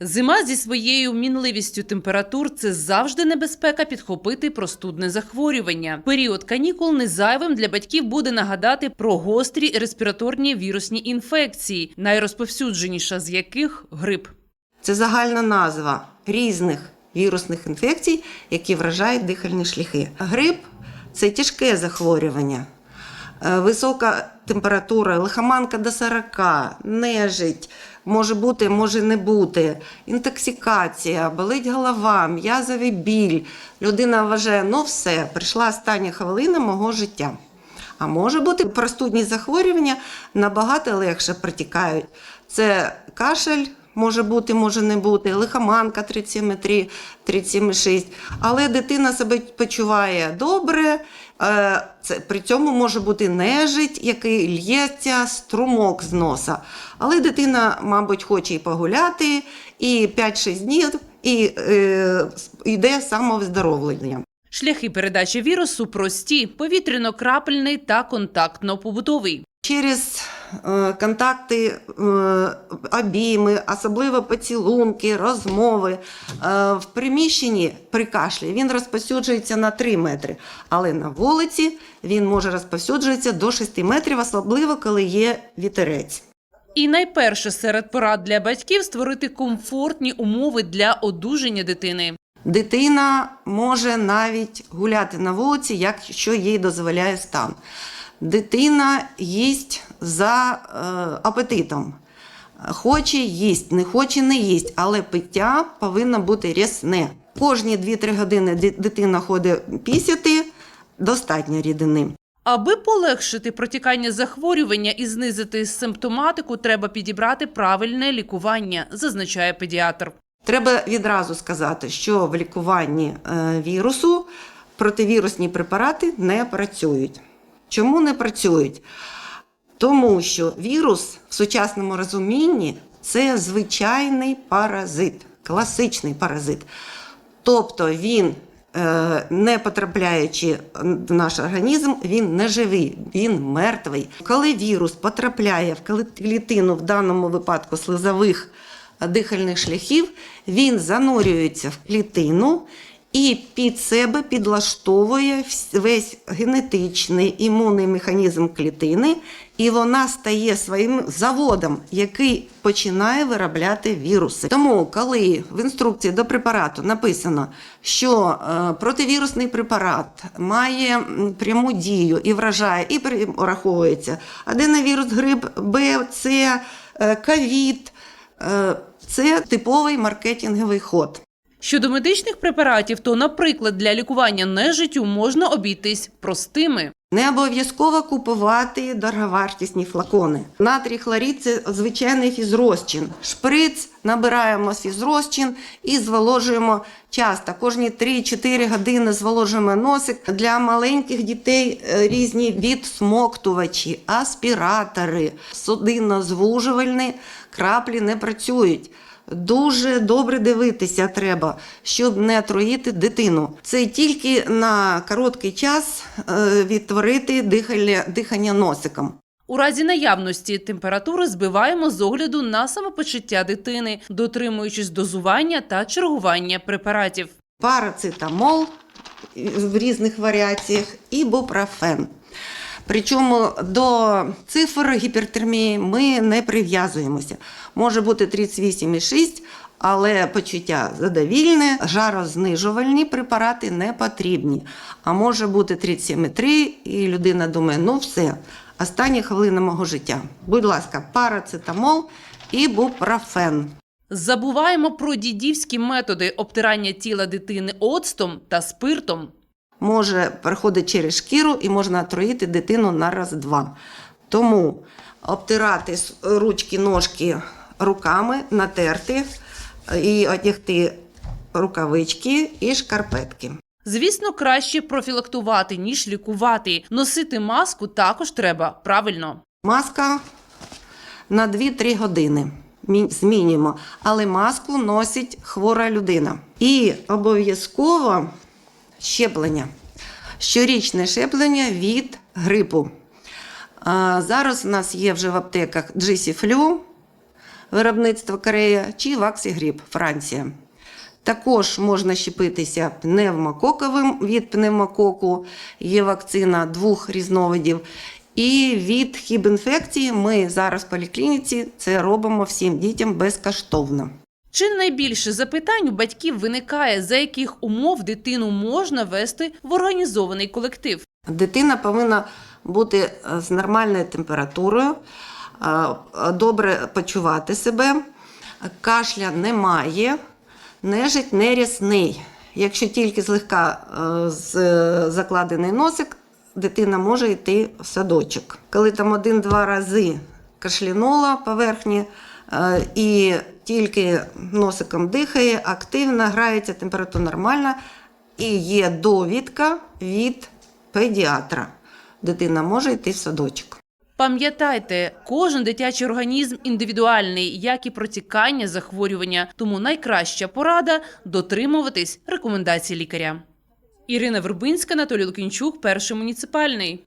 Зима зі своєю мінливістю температур це завжди небезпека підхопити простудне захворювання. Період канікул не зайвим для батьків буде нагадати про гострі респіраторні вірусні інфекції, найрозповсюдженіша з яких грип. Це загальна назва різних вірусних інфекцій, які вражають дихальні шляхи. Грип це тяжке захворювання. Е, Висока температура, лихоманка до 40, нежить, може бути, може не бути, інтоксикація, болить голова, м'язовий біль. Людина вважає, ну все, прийшла остання хвилина мого життя. А може бути простудні захворювання набагато легше протікають. Це кашель. Може бути, може не бути, лихоманка 37,3, 37,6. Але дитина себе почуває добре. е, Це, при цьому може бути нежить, який л'ється струмок з носа. Але дитина, мабуть, хоче і погуляти, і 5-6 днів, і е, йде самовиздоровлення. Шляхи передачі вірусу прості: повітряно-крапельний та контактно-побутовий. Через контакти, е, обійми, особливо поцілунки, розмови. Е, в приміщенні при кашлі він розповсюджується на 3 метри, але на вулиці він може розповсюджуватися до 6 метрів, особливо коли є вітерець. І найперше серед порад для батьків створити комфортні умови для одужання дитини. Дитина може навіть гуляти на вулиці, якщо їй дозволяє стан. Дитина їсть за е, апетитом. Хоче їсть, не хоче не їсть, але пиття повинно бути рясне. Кожні 2-3 години дитина ходить пісяти, достатньо рідини. Аби полегшити протікання захворювання і знизити симптоматику, треба підібрати правильне лікування, зазначає педіатр. Треба відразу сказати, що в лікуванні е, вірусу противірусні препарати не працюють. Чому не працюють? Тому що вірус в сучасному розумінні це звичайний паразит, класичний паразит. Тобто він, е, не потрапляючи в наш організм, він не живий, він мертвий. Коли вірус потрапляє в клітину, в даному випадку слизових дихальних шляхів, він занурюється в клітину і під себе підлаштовує весь генетичний імунний механізм клітини, і вона стає своїм заводом, який починає виробляти віруси. Тому, коли в інструкції до препарату написано, що е, противірусний препарат має пряму дію і вражає, і враховується аденовірус, грип, Б, С, е, ковід. Е, Це типовий маркетинговий ход. Щодо медичних препаратів, то, наприклад, для лікування нежиттю можна обійтись простими. Не обов'язково купувати дороговартісні флакони. Натрій хлорид – це звичайний фізрозчин. Шприц набираємо фізрозчин і зволожуємо часто. Кожні 3-4 години зволожуємо носик. Для маленьких дітей е, різні відсмоктувачі, аспіратори, судинно-звужувальні краплі не працюють. Дуже добре дивитися треба, щоб не отруїти дитину. Це тільки на короткий час е, відтворити дихання, дихання носиком. У разі наявності температури збиваємо з огляду на самопочуття дитини, дотримуючись дозування та чергування препаратів. Парацетамол в різних варіаціях і бупрофен. Причому до цифр гіпертермії ми не прив'язуємося. Може бути 38,6, але почуття задовільне, жарознижувальні препарати не потрібні. А може бути 37,3, і людина думає, ну все, остання хвилина мого життя. Будь ласка, парацетамол і бупрофен. Забуваємо про дідівські методи обтирання тіла дитини оцтом та спиртом. Може переходити через шкіру і можна отруїти дитину на раз-два. Тому обтирати ручки, ножки руками, натерти і одягти рукавички і шкарпетки. Звісно, краще профілактувати, ніж лікувати. Носити маску також треба правильно. Маска на 2-3 години мі- змінюємо, але маску носить хвора людина. І обов'язково щеплення. Щорічне щеплення від грипу. Зараз у нас є вже в аптеках Джисіфлю, виробництво Корея чи Ваксігріп Франція. Також можна щепитися пневмококовим від пневмококу, є вакцина двох різновидів. І від хібінфекції ми зараз в поліклініці це робимо всім дітям безкоштовно. Чи найбільше запитань у батьків виникає, за яких умов дитину можна вести в організований колектив? Дитина повинна бути е, з нормальною температурою, е, добре почувати себе, кашля немає, нежить не рясний. Якщо тільки злегка е, закладений носик, дитина може йти в садочок. Коли там один-два рази кашлянула поверхні і тільки носиком дихає, активно грається, температура нормальна, і є довідка від педіатра. Дитина може йти в садочок. Пам'ятайте, кожен дитячий організм індивідуальний, як і протікання захворювання, тому найкраща порада дотримуватись рекомендацій лікаря. Ірина Вербинська, Анатолій Лукінчук, перший муніципальний.